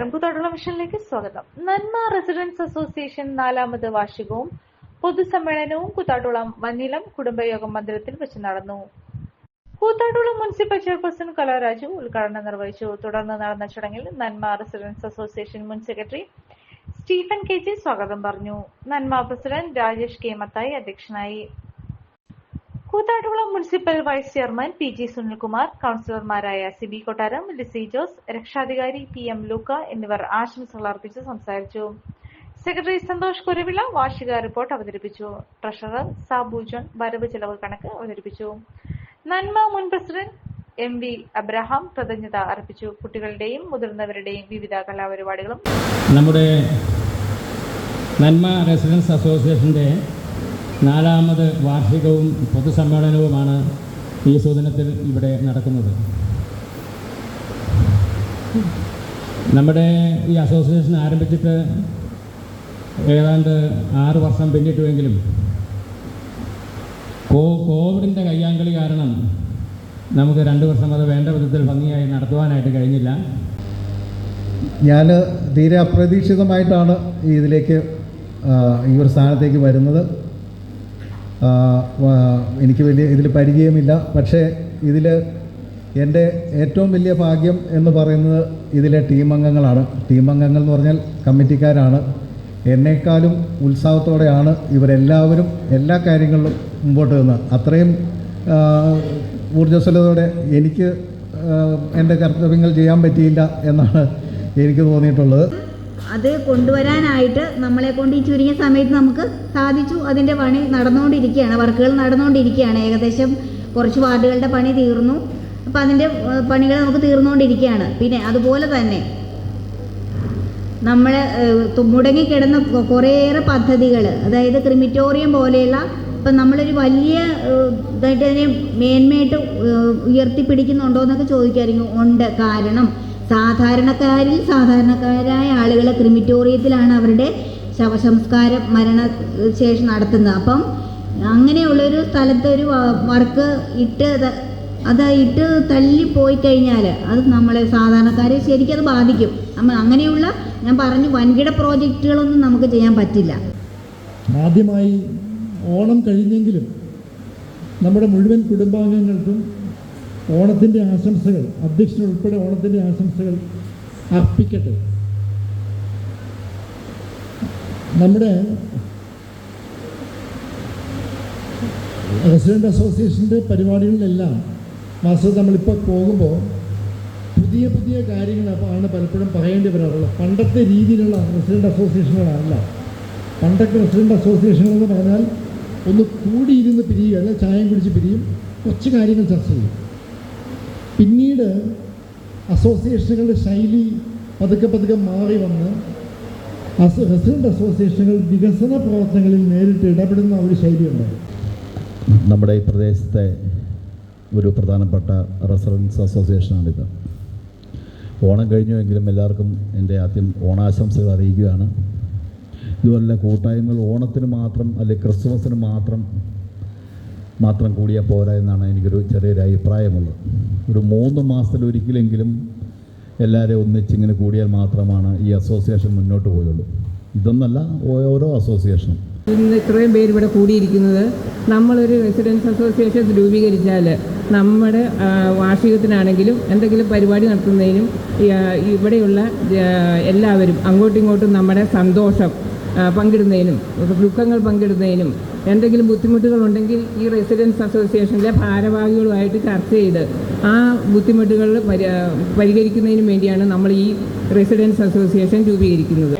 കരുമ്പുതൊടുള്ള മിഷനിലേക്ക് സ്വാഗതം. നന്മ residents association നാലാമത് വാർഷികവും പൊതുസമ്മേളനവും കൂത്താട്ടുളം വന്നിലം കുടുംബയോഗ മന്ദിരത്തിൽ വെച്ച് നടന്നു. കൂത്താട്ടുളം മുനിസിപ്പൽ ചെയർപേഴ്സൺ കലാരാജു ഉദ്ഘാടനം നിർവഹിച്ചു. തുടർന്ന് നടന്ന ചടങ്ങിൽ നന്മ റെസിഡൻസ് അസോസിയേഷൻ മുൻ സെക്രട്ടറി സ്റ്റീഫൻ കെ സ്വാഗതം പറഞ്ഞു. നന്മ പ്രസിഡന്റ് രാജേഷ് കെ മത്തായി അധ്യക്ഷനായി. Koothattukulam municipal vice chairman P G Sunilkumar കൌൺസിലർമാരായ Siby കൊട്ടാരം ലിസി ജോസ് രക്ഷാധികാരി പി എം ലൂക്ക എന്നിവർ ആശംസകൾ അർപ്പിച്ച് സംസാരിച്ചു. സെക്രട്ടറി സന്തോഷ് കുരുവിള വാർഷിക റിപ്പോർട്ട് അവതരിപ്പിച്ചു. ട്രഷറർ സാബു ജോൺ വരവ് ചെലവ് കണക്ക് അവതരിപ്പിച്ചു. നന്മ മുൻ പ്രസിഡന്റ് എം വി അബ്രഹാം കൃതജ്ഞത അർപ്പിച്ചു. കുട്ടികളുടെയും മുതിർന്നവരുടെയും വിവിധ കലാപരിപാടികളും നമ്മുടെ നന്മ റെസിഡൻസ് അസോസിയേഷന്റെ നാലാമത് വാർഷികവും പൊതുസമ്മേളനവുമാണ് ഈ സൂചനത്തിൽ ഇവിടെ നടക്കുന്നത്. നമ്മുടെ ഈ അസോസിയേഷൻ ആരംഭിച്ചിട്ട് ഏതാണ്ട് ആറ് വർഷം പിന്നിട്ടുവെങ്കിലും കോ കോവിഡിന്റെ കയ്യാങ്കളി കാരണം നമുക്ക് രണ്ട് വർഷം അത് വേണ്ട വിധത്തിൽ ഭംഗിയായി നടത്തുവാനായിട്ട് കഴിഞ്ഞില്ല. ഞാൻ തീരെ അപ്രതീക്ഷിതമായിട്ടാണ് ഇതിലേക്ക് ഈ ഒരു സ്ഥാനത്തേക്ക് വരുന്നത്. എനിക്ക് വലിയ ഇതിൽ പരിചയമില്ല. പക്ഷേ ഇതിൽ എന്റെ ഏറ്റവും വലിയ ഭാഗ്യം എന്ന് പറയുന്നത് ഇതിലെ ടീം അംഗങ്ങളാണ് ടീം അംഗങ്ങൾ എന്ന് പറഞ്ഞാൽ കമ്മിറ്റിക്കാരാണ്. എന്നേക്കാളും ഉത്സാഹത്തോടെയാണ് ഇവരെല്ലാവരും എല്ലാ കാര്യങ്ങളിലും മുമ്പോട്ട് നിന്നത് അത്രയും ഊർജസ്വലതയോടെ എനിക്ക് എന്റെ കർത്തവ്യങ്ങൾ ചെയ്യാൻ പറ്റിയില്ല എന്നാണ് എനിക്ക് തോന്നിയിട്ടുള്ളത്. അത് കൊണ്ടുവരാനായിട്ട് നമ്മളെ കൊണ്ട് ഈ ചുരുങ്ങിയ സമയത്ത് നമുക്ക് സാധിച്ചു. അതിന്റെ പണി നടന്നുകൊണ്ടിരിക്കുകയാണ്. വർക്കുകൾ നടന്നുകൊണ്ടിരിക്കുകയാണ്. ഏകദേശം കുറച്ച് വാർഡുകളുടെ പണി തീർന്നു. അപ്പോൾ അതിന്റെ പണികൾ നമുക്ക് തീർന്നുകൊണ്ടിരിക്കുകയാണ്. പിന്നെ അതുപോലെ തന്നെ നമ്മൾ മുടങ്ങിക്കിടന്ന കുറേയേറെ പദ്ധതികൾ അതായത് ക്രിമിറ്റോറിയം പോലെയുള്ള ഇപ്പം നമ്മളൊരു വലിയ ഇതായിട്ട് അതിനെ മേന്മയായിട്ട് ഉയർത്തിപ്പിടിക്കുന്നുണ്ടോ എന്നൊക്കെ ഉണ്ട്. കാരണം സാധാരണക്കാരിൽ സാധാരണക്കാരായ ആളുകളെ ക്രിമിറ്റോറിയത്തിലാണ് അവരുടെ ശവസംസ്കാരം മരണ ശേഷം നടത്തുന്നത്. അപ്പം അങ്ങനെയുള്ളൊരു സ്ഥലത്ത് ഒരു വർക്ക് ഇട്ട് അത് ഇട്ട് തള്ളി പോയി കഴിഞ്ഞാൽ അത് നമ്മളെ സാധാരണക്കാരെ ശരിക്കും അത് ബാധിക്കും. അങ്ങനെയുള്ള ഞാൻ പറഞ്ഞു വൻകിട പ്രോജക്റ്റുകളൊന്നും നമുക്ക് ചെയ്യാൻ പറ്റില്ല. ആദ്യമായി ഓണം കഴിഞ്ഞെങ്കിലും നമ്മുടെ മുഴുവൻ കുടുംബാംഗങ്ങൾക്കും ഓണത്തിന്റെ ആശംസകൾ അധ്യക്ഷൻ ഉൾപ്പെടെ ഓണത്തിന്റെ ആശംസകൾ അർപ്പിക്കട്ടെ. നമ്മുടെ റെസിഡന്റ് അസോസിയേഷന്റെ പരിപാടികളിലെല്ലാം മാസം നമ്മളിപ്പോൾ പോകുമ്പോൾ പുതിയ പുതിയ കാര്യങ്ങളാണ് പലപ്പോഴും പറയേണ്ടി വരാറുള്ളത്. പണ്ടത്തെ രീതിയിലുള്ള റെസിഡന്റ് അസോസിയേഷനുകളല്ല. പണ്ടൊക്കെ റെസിഡന്റ് അസോസിയേഷനുകൾ എന്ന് പറഞ്ഞാൽ ഒന്ന് കൂടിയിരുന്ന് പിരിയുക അല്ലെങ്കിൽ ചായം കുടിച്ച് പിരിയും കുറച്ച് കാര്യങ്ങൾ ചർച്ച ചെയ്യും. പിന്നീട് അസോസിയേഷനുകളുടെ ശൈലി പതുക്കെ പതുക്കെ മാറി വന്ന് അസോ റെസിഡന്റ് അസോസിയേഷനുകൾ വികസന പ്രവർത്തനങ്ങളിൽ നേരിട്ട് ഇടപെടുന്ന ഒരു ശൈലിയുണ്ടായി നമ്മുടെ ഈ പ്രദേശത്തെ ഒരു പ്രധാനപ്പെട്ട റെസിഡൻസ് അസോസിയേഷനാണിത് ഓണം കഴിഞ്ഞുവെങ്കിലും എല്ലാവർക്കും എന്റെ ആദ്യം ഓണാശംസകൾ അറിയിക്കുകയാണ്. ഇതുപോലെ കൂട്ടായ്മകൾ ഓണത്തിന് മാത്രം അല്ലെങ്കിൽ ക്രിസ്മസിന് മാത്രം മാത്രം കൂടിയാൽ പോരാ എന്നാണ് എനിക്കൊരു ചെറിയൊരു അഭിപ്രായമുള്ളത്. ഒരു മൂന്ന് മാസത്തിലൊരിക്കലെങ്കിലും എല്ലാവരെയും ഒന്നിച്ചിങ്ങനെ കൂടിയാൽ മാത്രമാണ് ഈ അസോസിയേഷൻ മുന്നോട്ട് പോയുള്ളൂ. ഇതൊന്നല്ല ഓരോ അസോസിയേഷനും. ഇന്ന് ഇത്രയും പേര് ഇവിടെ കൂടിയിരിക്കുന്നത് നമ്മളൊരു റെസിഡൻസ് അസോസിയേഷൻ രൂപീകരിച്ചാൽ നമ്മുടെ വാർഷികത്തിനാണെങ്കിലും എന്തെങ്കിലും പരിപാടി നടത്തുന്നതിനും ഇവിടെയുള്ള എല്ലാവരും അങ്ങോട്ടും ഇങ്ങോട്ടും നമ്മുടെ സന്തോഷം പങ്കിടുന്നതിനും ദുഃഖങ്ങൾ പങ്കിടുന്നതിനും എന്തെങ്കിലും ബുദ്ധിമുട്ടുകൾ ഉണ്ടെങ്കിൽ ഈ റെസിഡൻസ് അസോസിയേഷനിലെ ഭാരവാഹികളുമായിട്ട് ചർച്ച ചെയ്ത് ആ ബുദ്ധിമുട്ടുകൾ പരി പരിഹരിക്കുന്നതിനും വേണ്ടിയാണ് നമ്മൾ ഈ റെസിഡൻസ് അസോസിയേഷൻ രൂപീകരിക്കുന്നത്.